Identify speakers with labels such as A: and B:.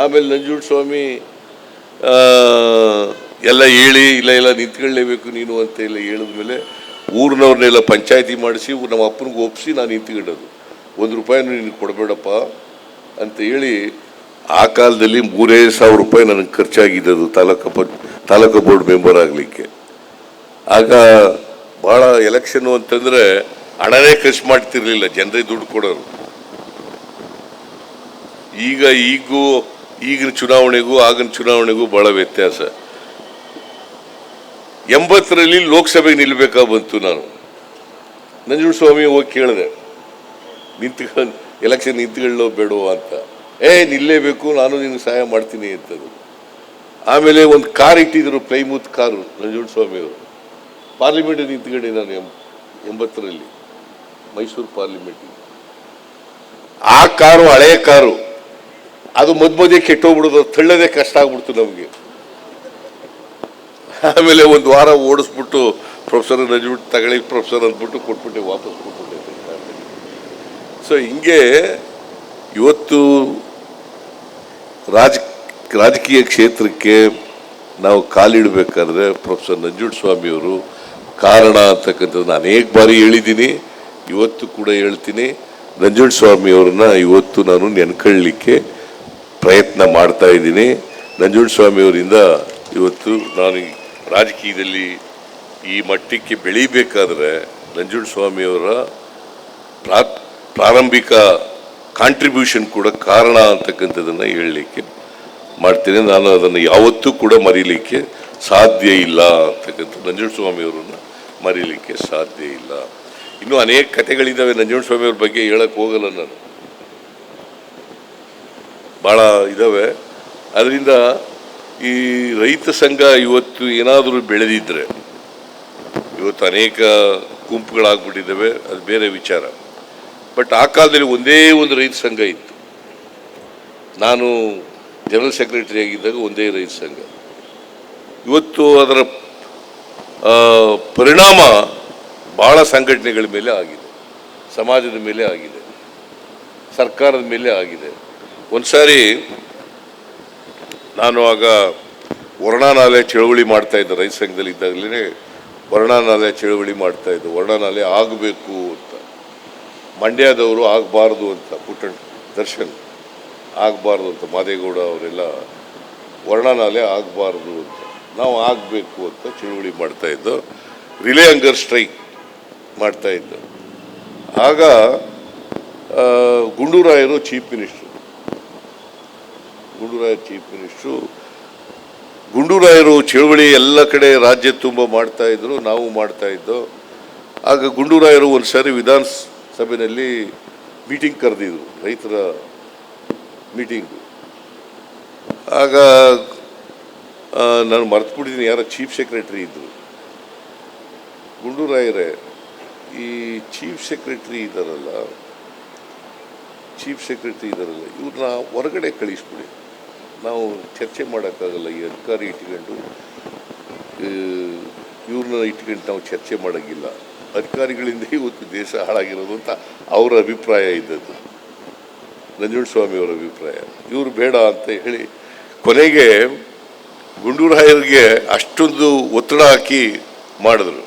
A: ಆಮೇಲೆ ನಂಜುಂಡ ಸ್ವಾಮಿ ಎಲ್ಲ ಹೇಳಿ, ಇಲ್ಲ ಇಲ್ಲ, ನಿಂತ್ಕೊಳ್ಳೇಬೇಕು ನೀನು ಅಂತ ಎಲ್ಲ ಹೇಳಿದ್ಮೇಲೆ ಊರಿನವ್ರನ್ನೆಲ್ಲ ಪಂಚಾಯತಿ ಮಾಡಿಸಿ ನಮ್ಮ ಅಪ್ಪನಿಗೆ ಒಪ್ಪಿಸಿ ನಾನು ನಿಂತ್ಕೊಂಡದು ಒಂದು ರೂಪಾಯಿನೂ ನಿನಗೆ ಕೊಡಬೇಡಪ್ಪ ಅಂತ ಹೇಳಿ ಆ ಕಾಲದಲ್ಲಿ ಮೂರೇ ಸಾವಿರ ರೂಪಾಯಿ ನನಗೆ ಖರ್ಚಾಗಿದ್ದದು ತಾಲೂಕು ಪ ತಾಲೂಕು ಬೋರ್ಡ್ ಮೆಂಬರ್ ಆಗಲಿಕ್ಕೆ. ಆಗ ಭಾಳ ಎಲೆಕ್ಷನ್ನು ಅಂತಂದರೆ ಹಣನೇ ಖರ್ಚು ಮಾಡ್ತಿರಲಿಲ್ಲ ಜನರೇ ದುಡ್ಡು ಕೊಡೋರು. ಈಗ ಈಗೂ ಈಗಿನ ಚುನಾವಣೆಗೂ, ಆಗಿನ ಚುನಾವಣೆಗೂ ಬಹಳ ವ್ಯತ್ಯಾಸ. ಎಂಬತ್ತರಲ್ಲಿ ಲೋಕಸಭೆಗೆ ನಿಲ್ಬೇಕಾ ಬಂತು ನಾನು. ನಂಜುಂಡ ಸ್ವಾಮಿ ಹೋಗಿ ಕೇಳಿದೆ. ನಿಂತ್ಕೊಂಡು ಎಲೆಕ್ಷನ್ ನಿಂತ್ಕೊಳ್ಳೋ ಬೇಡೋ ಅಂತ. ಏ, ನಿಲ್ಲೇಬೇಕು, ನಾನು ನಿನಗೆ ಸಹಾಯ ಮಾಡ್ತೀನಿ ಅಂತದ್ದು ಆಮೇಲೆ ಒಂದು ಕಾರ್ ಇಟ್ಟಿದ್ರು ಪ್ಲೈಮೂತ್ ಕಾರು, ನಂಜುಂಡ ಸ್ವಾಮಿ ಅವರು. ಪಾರ್ಲಿಮೆಂಟ್ ನಿಂತ್ಕೊಂಡೆ ನಾನು ಎಂಬತ್ತರಲ್ಲಿ. ಮೈಸೂರು ಪಾರ್ಲಿಮೆಂಟ್ ಆ ಕಾರು ಹಳೆಯ ಕಾರು. ಅದು ಮಧ್ಯ ಮಧ್ಯೆ ಕೆಟ್ಟೋಗ್ಬಿಡೋದು ತಳ್ಳೋದೇ ಕಷ್ಟ ಆಗ್ಬಿಡ್ತು ನಮಗೆ. ಆಮೇಲೆ ಒಂದು ವಾರ ಓಡಿಸ್ಬಿಟ್ಟು ಪ್ರೊಫೆಸರ್ ನಜ್ಬಿಟ್ಟು ತಗೊಳ್ಳಿ, ಪ್ರೊಫೆಸರ್ ಅಂದ್ಬಿಟ್ಟು ಕೊಟ್ಬಿಟ್ಟೆ, ವಾಪಸ್ ಕೊಟ್ಬಿಟ್ಟೆ ಸೊ ಹಿಂಗೆ ಇವತ್ತು ರಾಜ, ರಾಜಕೀಯ ಕ್ಷೇತ್ರಕ್ಕೆ ನಾವು ಕಾಲಿಡಬೇಕಾದ್ರೆ ಪ್ರೊಫೆಸರ್ ನಂಜುಡ್ ಸ್ವಾಮಿಯವರು ಕಾರಣ ಅಂತಕ್ಕಂಥದ್ದನ್ನ ಅನೇಕ ಬಾರಿ ಹೇಳಿದ್ದೀನಿ, ಇವತ್ತು ಕೂಡ ಹೇಳ್ತೀನಿ. ನಂಜುಡ್ ಸ್ವಾಮಿಯವ್ರನ್ನ ಇವತ್ತು ನಾನು ನೆನ್ಕೊಳ್ಳಿಕ್ಕೆ ಪ್ರಯತ್ನ ಮಾಡ್ತಾ ಇದ್ದೀನಿ. ನಂಜುಂಡ ಸ್ವಾಮಿಯವರಿಂದ ಇವತ್ತು ನಾನು ರಾಜಕೀಯದಲ್ಲಿ ಈ ಮಟ್ಟಕ್ಕೆ ಬೆಳೀಬೇಕಾದ್ರೆ ನಂಜುಂಡ ಸ್ವಾಮಿಯವರ ಪ್ರಾ, ಪ್ರಾರಂಭಿಕ ಕಾಂಟ್ರಿಬ್ಯೂಷನ್ ಕೂಡ ಕಾರಣ ಅಂತಕ್ಕಂಥದ್ದನ್ನು ಹೇಳಲಿಕ್ಕೆ ಮಾಡ್ತೀನಿ. ನಾನು ಅದನ್ನು ಯಾವತ್ತೂ ಕೂಡ ಮರೀಲಿಕ್ಕೆ ಸಾಧ್ಯ ಇಲ್ಲ ಅಂತಕ್ಕಂಥ ನಂಜುಂಡ ಸ್ವಾಮಿಯವರನ್ನು ಮರೀಲಿಕ್ಕೆ ಸಾಧ್ಯ ಇಲ್ಲ. ಇನ್ನೂ ಅನೇಕ ಕಥೆಗಳಿದ್ದಾವೆ ನಂಜುಂಡ ಸ್ವಾಮಿಯವ್ರ ಬಗ್ಗೆ ಹೇಳಕ್ಕೆ ಹೋಗಲ್ಲ ನಾನು. ಭಾಳ ಇದ್ದಾವೆ ಅದರಿಂದ ಈ ರೈತ ಸಂಘ ಇವತ್ತು ಏನಾದರೂ ಬೆಳೆದಿದ್ದರೆ ಇವತ್ತು ಅನೇಕ ಗುಂಪುಗಳಾಗ್ಬಿಟ್ಟಿದ್ದಾವೆ, ಅದು ಬೇರೆ ವಿಚಾರ. ಬಟ್ ಆ ಕಾಲದಲ್ಲಿ ಒಂದೇ ಒಂದು ರೈತ ಸಂಘ ಇತ್ತು. ನಾನು ಜನರಲ್ ಸೆಕ್ರೆಟರಿ ಆಗಿದ್ದಾಗ ಒಂದೇ ರೈತ ಸಂಘ. ಇವತ್ತು ಅದರ ಪರಿಣಾಮ ಭಾಳ ಸಂಘಟನೆಗಳ ಮೇಲೆ ಆಗಿದೆ. ಸಮಾಜದ ಮೇಲೆ ಆಗಿದೆ. ಸರ್ಕಾರದ ಮೇಲೆ ಆಗಿದೆ. ಒಂದು ಸಾರಿ ನಾನು ಆಗ ವರ್ಣನಾಲೆ ಚಳುವಳಿ ಮಾಡ್ತಾ ಇದ್ದೆ, ರೈತ ಸಂಘದಲ್ಲಿ ಇದ್ದಾಗಲೇ ವರ್ಣನಾಲೆ ಚಳವಳಿ ಇದ್ದೆ. ವರ್ಣನಾಲೆ ಆಗಬೇಕು ಅಂತ. ಮಂಡ್ಯದವರು ಆಗಬಾರ್ದು ಅಂತ, ಪುಟ್ಟಣ್ಣ, ದರ್ಶನ್, ಆಗಬಾರ್ದು ಅಂತ, ಮಾದೇಗೌಡ ಅವರೆಲ್ಲ ವರ್ಣನಾಲೆ ಆಗಬಾರ್ದು ಅಂತ. ನಾವು ಆಗಬೇಕು ಅಂತ ಚಳುವಳಿ ಮಾಡ್ತಾ ಇದ್ದು, ರಿಲೇ ಅಂಗರ್ ಸ್ಟ್ರೈಕ್ ಮಾಡ್ತಾ ಇದ್ದು. ಆಗ ಗುಂಡೂರಾಯರು chief minister. Gundurao chief minister ಗುಂಡೂರಾಯರು ಚಳುವಳಿ ಎಲ್ಲ ಕಡೆ ರಾಜ್ಯ ತುಂಬ ಮಾಡ್ತಾ ಇದ್ರು, ನಾವು ಮಾಡ್ತಾ ಇದ್ದೋ. ಆಗ ಗುಂಡೂರಾಯರು ಒಂದು ಸಾರಿ ವಿಧಾನಸಭೆಯಲ್ಲಿ ಮೀಟಿಂಗ್ ಕರೆದಿದ್ರು, ರೈತರ ಮೀಟಿಂಗು ಆಗ ನಾನು ಮರ್ತ್ಬಿಟ್ಟಿದ್ದೀನಿ ಯಾರೋ ಚೀಫ್ ಸೆಕ್ರೆಟ್ರಿ ಇದ್ದರು ಗುಂಡೂರಾಯರೇ, ಈ ಚೀಫ್ ಸೆಕ್ರೆಟ್ರಿ ಇದ್ದಾರಲ್ಲ ಚೀಫ್ ಸೆಕ್ರೆಟ್ರಿ ಇದ್ದಾರಲ್ಲ ಇವ್ರನ್ನ ಹೊರಗಡೆ ಕಳಿಸ್ಬಿಡಿ. ನಾವು ಚರ್ಚೆ ಮಾಡೋಕ್ಕಾಗಲ್ಲ, ಈ ಅಧಿಕಾರಿ ಇಟ್ಕೊಂಡು ಇವ್ರನ್ನ ಇಟ್ಕೊಂಡು ನಾವು ಚರ್ಚೆ ಮಾಡೋಂಗಿಲ್ಲ. ಅಧಿಕಾರಿಗಳಿಂದ ಇವತ್ತು ದೇಶ ಹಾಳಾಗಿರೋದು ಅಂತ ಅವರ ಅಭಿಪ್ರಾಯ ಇದ್ದದ್ದು. ನಂಜುಂಡ ಸ್ವಾಮಿಯವರ ಅಭಿಪ್ರಾಯ. ಇವರು ಬೇಡ ಅಂತ ಹೇಳಿ ಕೊನೆಗೆ ಗುಂಡೂರಾಯರಿಗೆ ಅಷ್ಟೊಂದು ಒತ್ತಡ ಹಾಕಿ ಮಾಡಿದ್ರು.